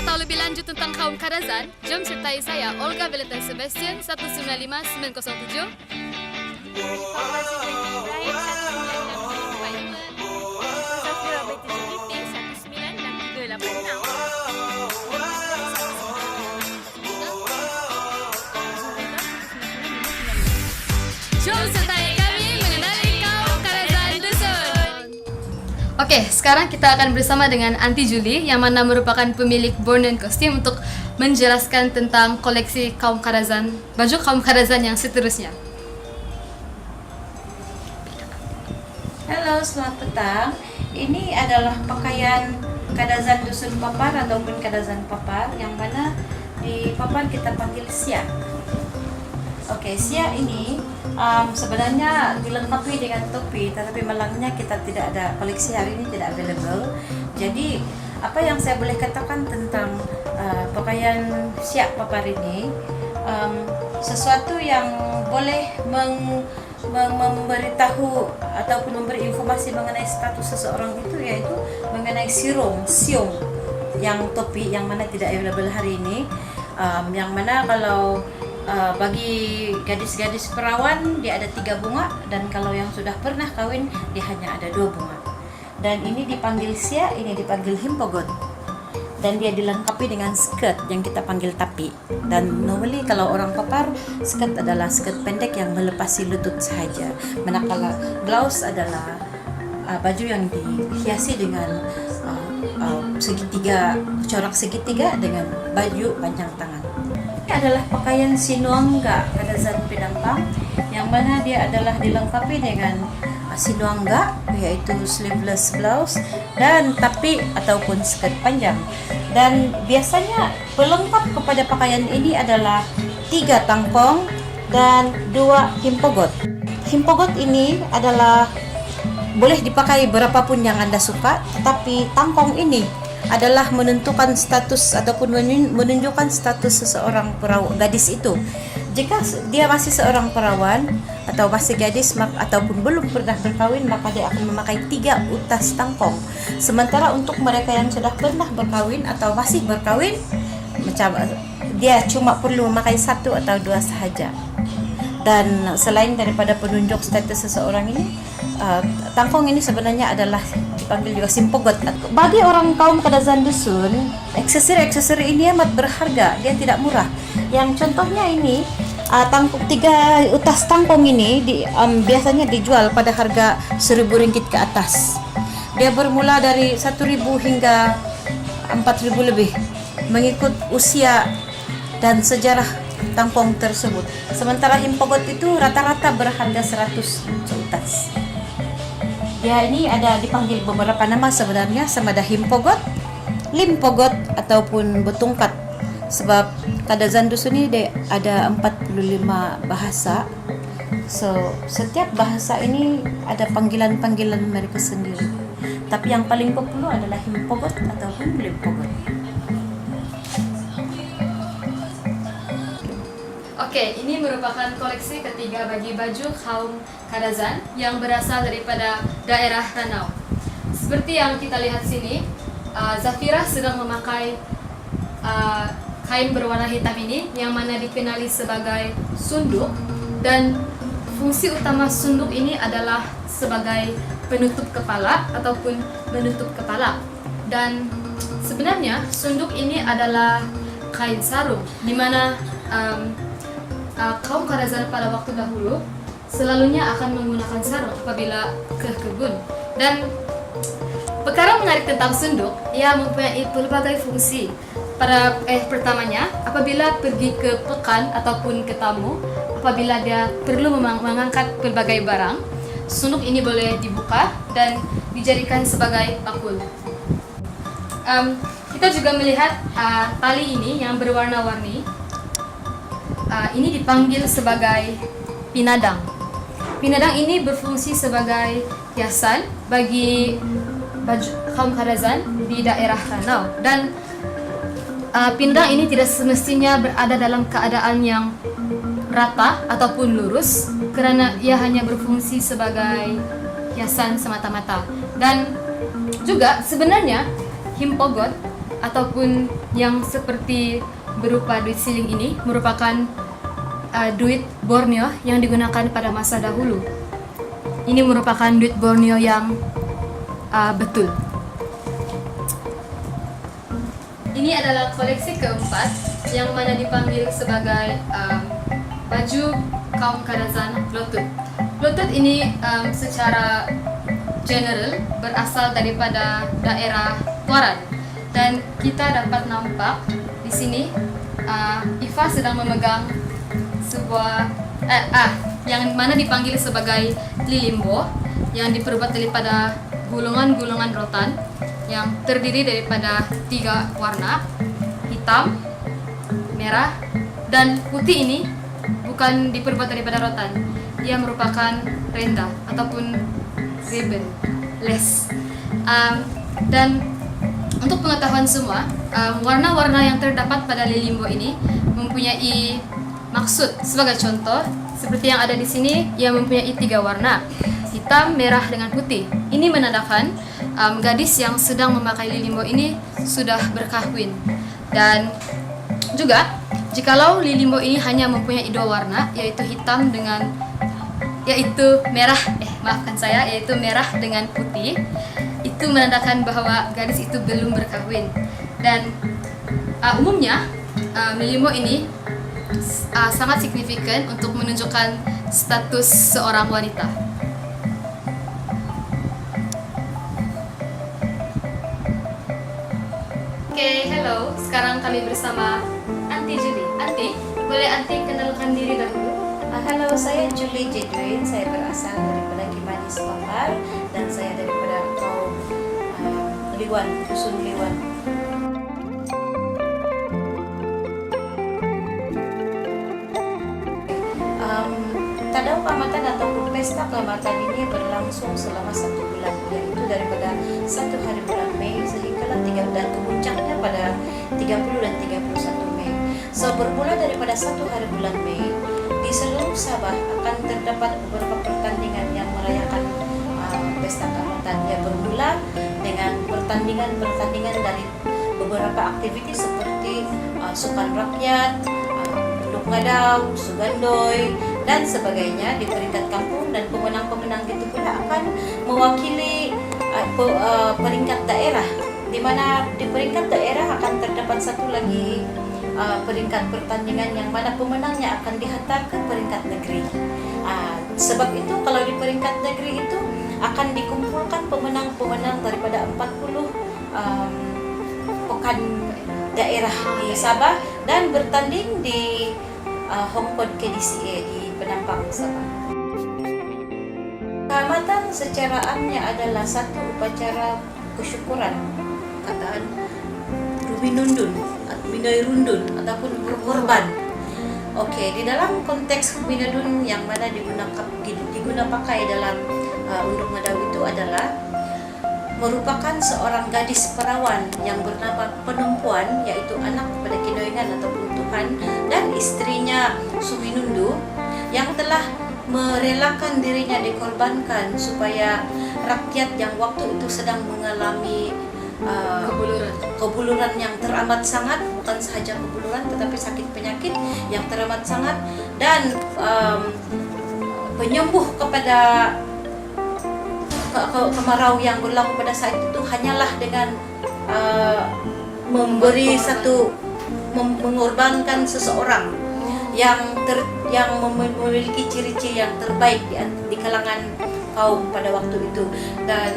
Anda tahu lebih lanjut tentang kaum Karazan? Jom sertai saya, Olga Valentine Sebastian, 195907. Informasi Ibrahim Oke, sekarang kita akan bersama dengan Anti Julie yang mana merupakan pemilik Born and Costume untuk menjelaskan tentang koleksi kaum Karazan, baju kaum Karazan yang seterusnya. Halo, selamat petang. Ini adalah pakaian kadazan dusun papar ataupun kadazan papar yang mana di papar kita panggil siak. Oke, siak ini um, sebenarnya dilengkapi dengan topi, tetapi malangnya kita tidak ada koleksi hari ini tidak available. Jadi apa yang saya boleh katakan tentang uh, pakaian siak papar ini um, sesuatu yang boleh meng, mem- memberitahu ataupun memberi informasi mengenai status seseorang itu yaitu mengenai sirong, siung yang topi yang mana tidak available hari ini um, yang mana kalau uh, bagi gadis-gadis perawan dia ada tiga bunga dan kalau yang sudah pernah kawin dia hanya ada dua bunga. Dan ini dipanggil sia ini dipanggil himpogot dan dia dilengkapi dengan skirt yang kita panggil tapi. Dan normally kalau orang papar skirt adalah skirt pendek yang melepasi lutut sahaja manakala blouse adalah uh, baju yang dihiasi dengan uh, uh, segitiga corak segitiga dengan baju panjang tangan adalah pakaian sinuangga kadazan penampang yang mana dia adalah dilengkapi dengan sinuangga yaitu sleeveless blouse dan tapi ataupun skirt panjang. Dan biasanya pelengkap kepada pakaian ini adalah tiga tangkong dan dua himpogot. Himpogot ini adalah boleh dipakai berapapun yang anda suka tetapi tangkong ini adalah menentukan status ataupun menun- menunjukkan status seseorang perawan gadis itu. Jika dia masih seorang perawan atau masih gadis ataupun belum pernah berkawin maka dia akan memakai tiga utas tangkong. Sementara untuk mereka yang sudah pernah berkawin atau masih berkawin dia cuma perlu memakai satu atau dua sahaja. Dan selain daripada penunjuk status seseorang ini uh, tangkong ini sebenarnya adalah dipanggil juga simpogot bagi orang kaum kadazan dusun aksesori-aksesori ini amat berharga dia tidak murah yang contohnya ini uh, tangkong tiga utas tangkong ini di, um, biasanya dijual pada harga seribu ringgit ke atas dia bermula dari 1000 hingga 4000 lebih mengikut usia dan sejarah tangkong tersebut. Sementara himpogot itu rata-rata berharga 100 seutas. Ya ini ada dipanggil beberapa nama sebenarnya sama ada himpogot, limpogot ataupun betungkat. Sebab kadazan dusun ini ada 45 bahasa. So, setiap bahasa ini ada panggilan-panggilan mereka sendiri. Tapi yang paling populer adalah himpogot ataupun limpogot. Oke, ini merupakan koleksi ketiga bagi baju kaum Kadazan yang berasal daripada daerah Ranau. Seperti yang kita lihat sini, uh, Zafira sedang memakai uh, kain berwarna hitam ini yang mana dikenali sebagai sunduk dan fungsi utama sunduk ini adalah sebagai penutup kepala ataupun menutup kepala. Dan sebenarnya sunduk ini adalah kain sarung di mana um, uh, kaum Karazan pada waktu dahulu selalunya akan menggunakan sarung apabila ke kebun. Dan perkara menarik tentang sunduk ia mempunyai pelbagai fungsi. Pada eh pertamanya apabila pergi ke pekan ataupun ke tamu apabila dia perlu mengangkat pelbagai barang sunduk ini boleh dibuka dan dijadikan sebagai bakul Em, kita juga melihat uh, tali ini yang berwarna-warni uh, ini dipanggil sebagai pinadang. Pinadang ini berfungsi sebagai hiasan bagi baju kaum Karazan di daerah Ranau dan uh, pinadang ini tidak semestinya berada dalam keadaan yang rata ataupun lurus kerana ia hanya berfungsi sebagai hiasan semata-mata dan juga sebenarnya himpogot ataupun yang seperti berupa duit siling ini merupakan uh, duit Borneo yang digunakan pada masa dahulu. Ini merupakan duit Borneo yang uh, betul. Ini adalah koleksi keempat yang mana dipanggil sebagai um, baju kaum Kadazan Lotut. Lotut ini um, secara general berasal daripada daerah Tuaran dan kita dapat nampak di sini uh, Ifa sedang memegang sebuah eh, ah yang mana dipanggil sebagai lilimbo yang diperbuat daripada gulungan-gulungan rotan yang terdiri daripada tiga warna hitam, merah, dan putih ini bukan diperbuat daripada rotan. Dia merupakan renda ataupun ribbon, les. Um, dan untuk pengetahuan semua, um, warna-warna yang terdapat pada lilimbo ini mempunyai maksud. Sebagai contoh, seperti yang ada di sini, ia mempunyai tiga warna, hitam, merah, dengan putih. Ini menandakan um, gadis yang sedang memakai lilimbo ini sudah berkahwin. Dan juga, jikalau lilimbo ini hanya mempunyai dua warna, yaitu hitam dengan yaitu merah eh maafkan saya yaitu merah dengan putih itu menandakan bahwa gadis itu belum berkahwin dan uh, umumnya uh, milimo ini uh, sangat signifikan untuk menunjukkan status seorang wanita. Oke, hello. Sekarang kami bersama Anti Julie. Anti, boleh Anti kenalkan diri dahulu? Ah, halo, saya Julie Jedwin. Saya berasal daripada Kimanis Papar dan saya daripada uh, Liwan, Dusun Liwan. Um, Tadau ataupun Pesta Keamatan ini berlangsung selama satu bulan, yaitu daripada satu hari bulan Mei sehingga tiga dan kemuncaknya pada 30 dan 31 Mei. So bermula daripada satu hari bulan Mei, di seluruh Sabah akan terdapat beberapa pertandingan yang merayakan uh, Pesta Keamatan yang bermula pertandingan-pertandingan dari beberapa aktiviti seperti uh, sukan rakyat, uh, ngadau, sugandoi, dan sebagainya di peringkat kampung dan pemenang-pemenang itu pula akan mewakili uh, uh, peringkat daerah di mana di peringkat daerah akan terdapat satu lagi uh, peringkat pertandingan yang mana pemenangnya akan dihantar ke peringkat negeri. Uh, sebab itu kalau di peringkat negeri itu akan dikumpulkan pemenang-pemenang daripada 40 um, pekan daerah di Sabah dan bertanding di uh, Hong Kong KDCA di Penampang Sabah. Keamatan secara amnya adalah satu upacara kesyukuran kataan Rubinundun, Minoi Rundun ataupun berkorban. Oke, di dalam konteks Minodun yang mana digunakan diguna pakai dalam uh, undang Madau itu adalah merupakan seorang gadis perawan yang bernama Penumpuan yaitu anak kepada Kinoingan ataupun Tuhan dan istrinya Suminundu yang telah merelakan dirinya dikorbankan supaya rakyat yang waktu itu sedang mengalami uh, Kebuluran. kebuluran yang teramat sangat bukan sahaja kebuluran tetapi sakit penyakit yang teramat sangat dan um, penyembuh kepada ke- ke- kemarau yang berlaku pada saat itu hanyalah dengan uh, memberi satu mem- mengorbankan seseorang yang ter, yang mem- memiliki ciri-ciri yang terbaik di, di kalangan kaum pada waktu itu dan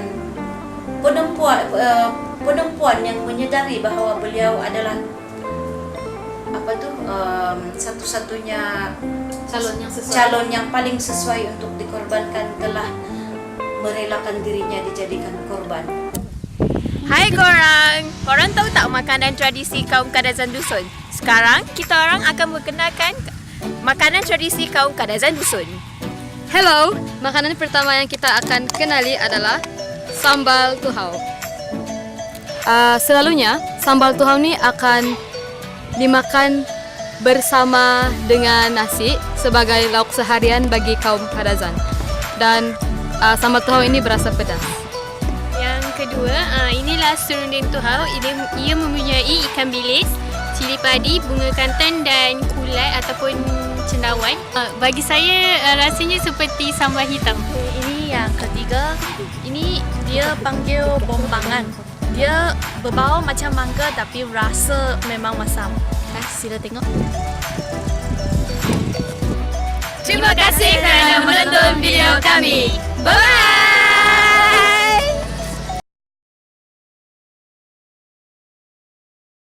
penempuan eh, penempuan yang menyadari bahwa beliau adalah apa tuh em, satu-satunya Calon yang sesuai. calon yang paling sesuai untuk dikorbankan telah merelakan dirinya dijadikan korban. Hai korang! Korang tahu tak makanan tradisi kaum Kadazan Dusun? Sekarang kita orang akan memperkenalkan makanan tradisi kaum Kadazan Dusun. Hello, makanan pertama yang kita akan kenali adalah sambal tuhau. Uh, selalunya sambal tuhau ini akan dimakan bersama dengan nasi sebagai lauk seharian bagi kaum Kadazan. Dan uh, sambal tuhau ini berasa pedas. Yang kedua, uh, inilah serunding tuhau. Ia, ia mempunyai ikan bilis, cili padi, bunga kantan dan kulai ataupun cendawan. Uh, bagi saya uh, rasanya seperti sambal hitam. Ini yang ketiga, ini dia panggil bombangan. Dia berbau macam mangga tapi rasa memang masam. Eh, sila tengok. Terima kasih kerana menonton video kami. Bye-bye!